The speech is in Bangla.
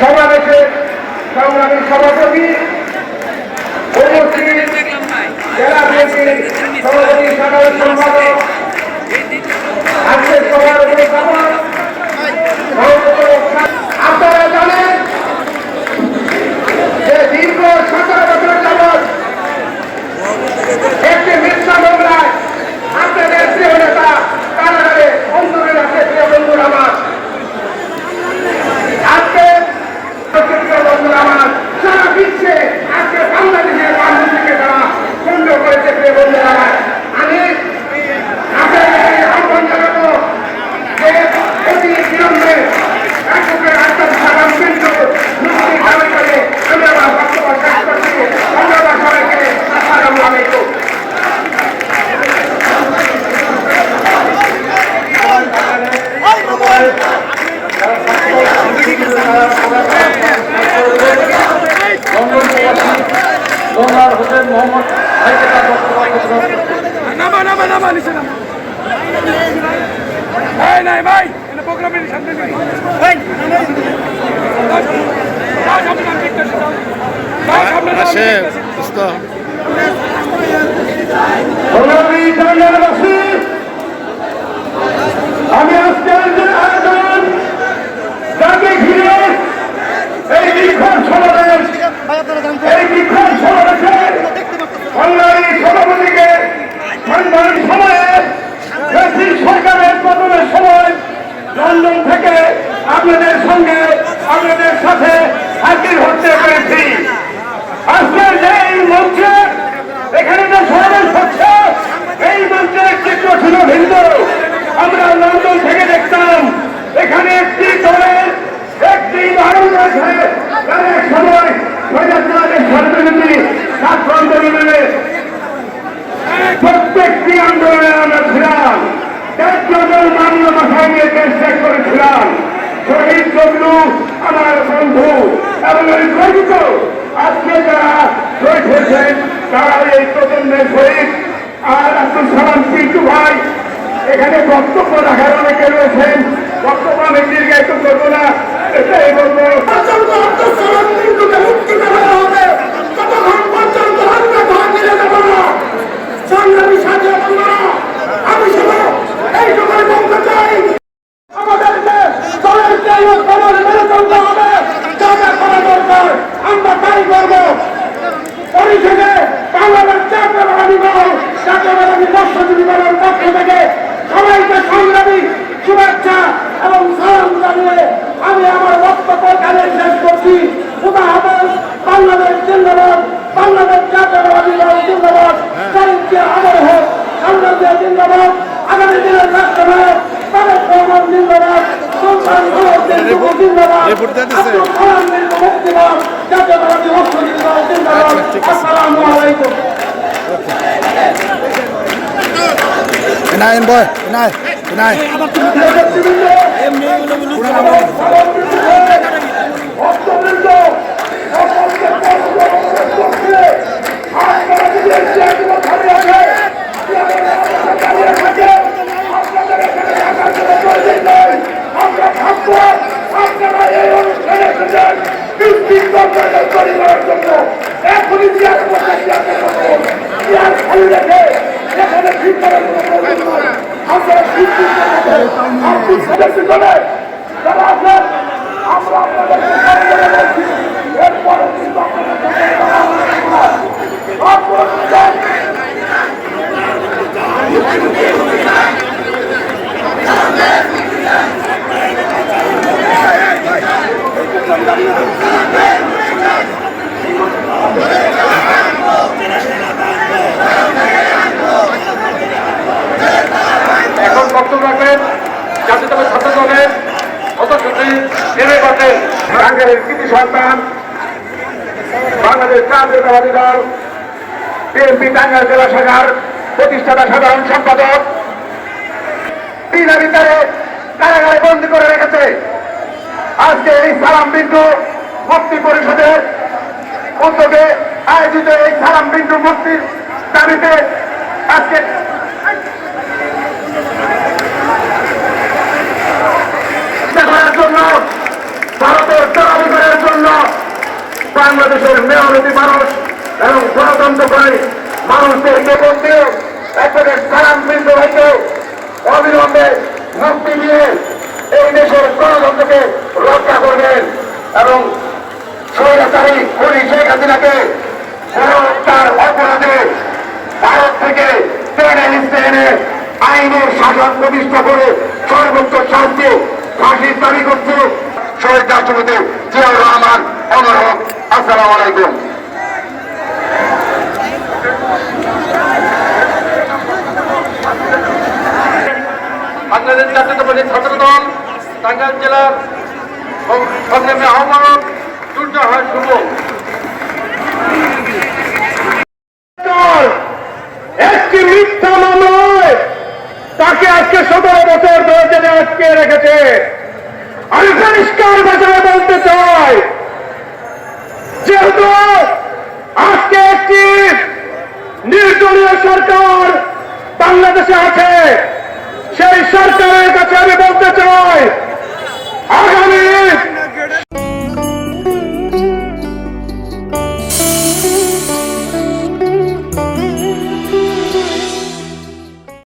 সমাবেশে সংগ্রামী সভাপতি জেলা বিএনপির সভাপতি সাধারণ সম্পাদক আজকের সভার উপস্থাপন আপনারা জানেন যে দীর্ঘ সতেরো বছর যাবৎ একটি মিথ্যা মামলায় আপনাদের প্রিয় নেতা কারাগারে বন্ধুরে আছে প্রিয় বন্ধুর আমার আজকে প্রিয় বন্ধুর আমার সারা বিশ্বে আজকে বাংলাদেশের রাজনীতিকে তারা বন্ধ করেছে প্রিয় বন্ধুর আমার আমি আপনাদের আহ্বান জানাব যে অতি বিলম্বে এককে আত্মার সাধারণ কিন্তু মুক্তি দাবি করে আমি আমার বক্তব্য শেষ করছি ধন্যবাদ সবাইকে আসসালামু আলাইকুম মোহাম্মদ ভাইকে তার বক্তব্য নামা নামা নামা নিচে নামা এই নাই ভাই প্রোগ্রামের সামনে ভাই সামনে নাম দেখতেছি যাও সামনে নাম দেখতেছি সংগ্রামী জনগণবাসী, আমি আজকের যে আয়োজন যাকে ঘিরে এই বিক্ষোভ সমাবেশ এই বিক্ষোভ সমাবেশের সংগ্রামী সভাপতিকে সংগ্রামী সময়ে ব্রিটিশ সরকারের পতনের সময় লন্ডন থেকে আপনাদের সঙ্গে আপনাদের সাথে হাজির হতে পেরেছি আজকের যে এই মঞ্চে এখানে যে এই মঞ্চের চিত্র ছিল আমরা লন্ডন থেকে দেখতাম, এখানে একটি দলের আছে। তারা এক ছিলাম। একজন মামলা মাথায় নিয়ে দেশ ত্যাগ করেছিলাম। শহীদ জগলু আমার বন্ধু এবং ওই আজকে যারা শহীদ হয়েছেন, তারা এই প্রজন্মের শহীদ। আর আব্দুল সালাম পিন্টু ভাই, এখানে বক্তব্য রাখার অনেকে রয়েছেন জাতীয়বাদী মৎস্যজীবী দলের পক্ষ থেকে সবাইকে সংগ্রামী শুভেচ্ছা এবং সালাম জানিয়ে আমি আমার বক্তব্য এখানে শেষ করছি। খুদা হাফেজ বাংলাদেশ জিন্দাবাদ বাংলাদেশ জাতীয়বাদী দল জিন্দাবাদ। সাহিত্যে আমর হোক বাংলাদেশ জিন্দাবাদ আগামী দিনের রাষ্ট্রনায়ক তারেক রহমান জিন্দাবাদ মহম্মদ জিন্দাবাদ মুক্তিবাদ জাতীয়বাদী মৎস্যজীবী দল জিন্দাবাদ আসসালামু আলাইকুম Enayin boy, enayin, enayin. এখনই চেয়ার বসে চেয়ার খালি রেখে এখানে ঠিক করার কোনো যারা আছেন আমরা আপনাদেরকে সঙ্গে বলছি এরপরে কিন্তু আপনাদের সঙ্গে কথা বলছি না। আপনারা বুঝলেন? এখন বক্তব্য রাখবেন জাতীয়তাবাদী ছাত্র দলের সদস্যটি নেমে পাচ্ছেন টাঙ্গাইলের কৃতি সন্তান বাংলাদেশ জাতীয়তাবাদী দল, বিএনপি টাঙ্গাইল জেলা শাখার প্রতিষ্ঠাতা সাধারণ সম্পাদক। তিন ভিতরে কারাগারে বন্দি করে রেখেছে। আজকে এই সালাম বিন্দু মুক্তি পরিষদের উদ্যোগে আয়োজিত এই সালাম বিন্দু মুক্তির দাবিতে আজকে করার জন্য ভারতের তরাবিগরের বাংলাদেশের মেয়রতি মানুষ এবং গণতন্ত্র করে মানুষদেরকে বলতে একজনের সালাম বৃন্দ হইতে অবিলম্বে মুক্তি দিয়ে এই দেশের গণতন্ত্রকে রক্ষা করবেন এবং স্বৈরাচারী খুনি শেখ হাসিনাকে তার অপরাধে ভারত থেকে টেনে নিচ্ছে এনে আইনের শাসন প্রতিষ্ঠা করে সর্বোচ্চ শাস্তি ফাঁসির দাবি করছে শহীদ রাষ্ট্রপতি জিয়াউর রহমান। হোক। আসসালামু আলাইকুম। বাংলাদেশ জাতীয়তাবাদী ছাত্র দল টাঙ্গাইল জেলার সংগ্রামী আহ্বায়ক সূর্যহাস শুভ। একটি মিথ্যা তাকে আজকে সতেরো বছর ধরে আটকে রেখেছে। আমি পরিষ্কার ভাষায় বলতে চাই যেহেতু আজকে একটি নির্দলীয় সরকার বাংলাদেশে আছে সেই সরকারের কাছে আমি